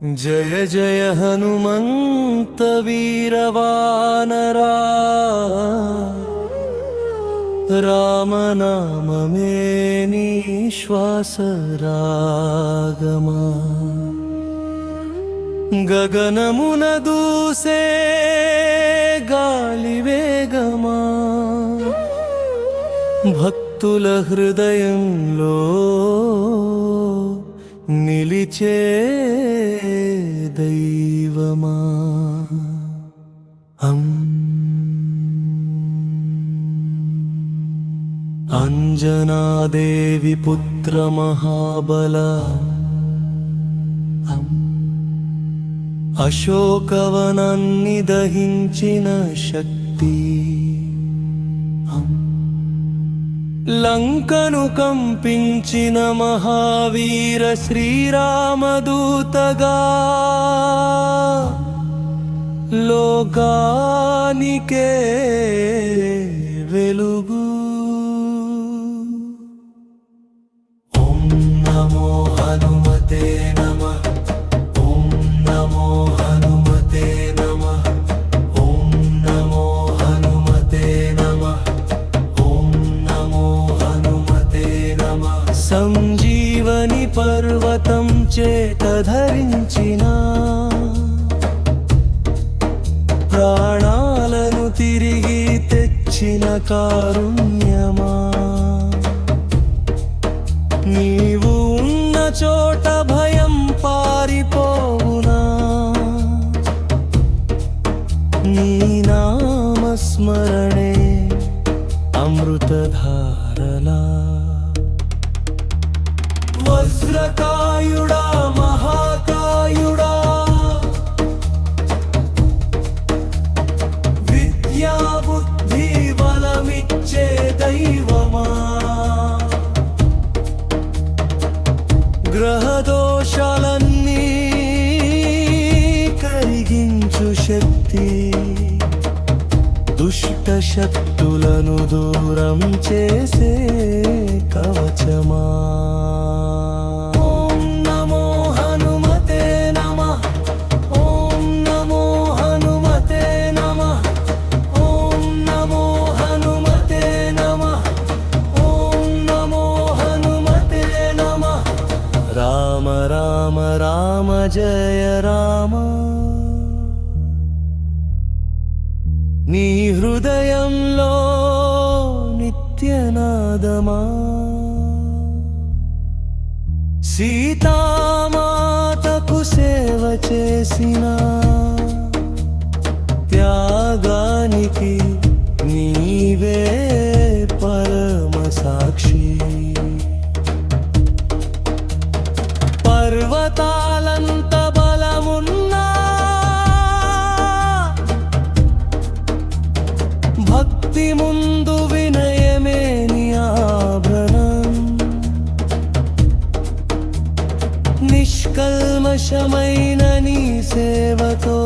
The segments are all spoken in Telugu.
जय जय हनुमन्त वीरवानरा रामनाममे निश्वासरागमा गगनमुन दूसे गालिवेगमा భక్తుల హృదయంలో నిలిచే దైవమా అంజనాదేవి పుత్ర మహాబల అశోకవనాన్ని దహించిన శక్తి లంకను కంపించిన మహావీర శ్రీరామదూతగా లోకానికే వెలుగు నమో హనుమతే నమః. ఓం నమో హనుమతే నమ. ఓం నమో హనుమతే నమ. ఓం నమో హనుమతే నమ. సంజీవని పర్వతం చేత ధరించిన ప్రాణాలను తిరిగి తెచ్చిన కారుణ్యమా. छोटा भाई శక్తి దుష్ట శక్తులను దూరం చేసే కవచమా? राम राम राम जय ఓం నీ హృదయంలో నిత్యనాదమా? సీతామాతకు సేవ చేసినా భక్తి ముందు వినయమే నీ ఆభరణం. నిష్కల్మషమైన నీ సేవతో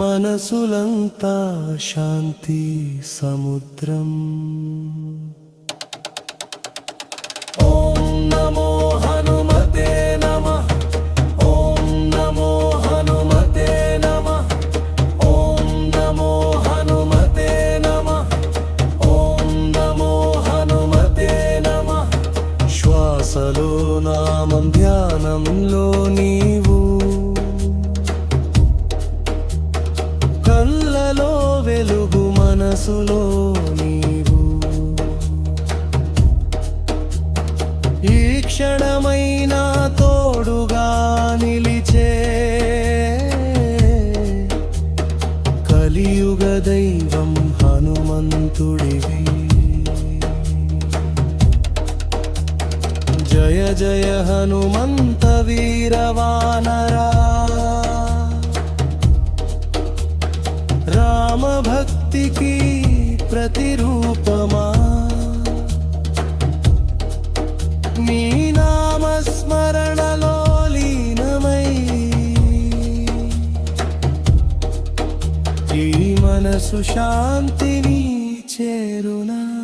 మనసులంతా శాంతి సముద్రం. మనసులో నీవు. ఈ క్షణమైన తోడుగా నిలిచే కలియుగ దైవం హనుమంతుడివి. జయ జయ హనుమంత వీరవానరా. భక్తికి ప్రతిరూపమా? నీ నామస్మరణలో లీనమై ఈ మనసు శాంతిని చేరునా?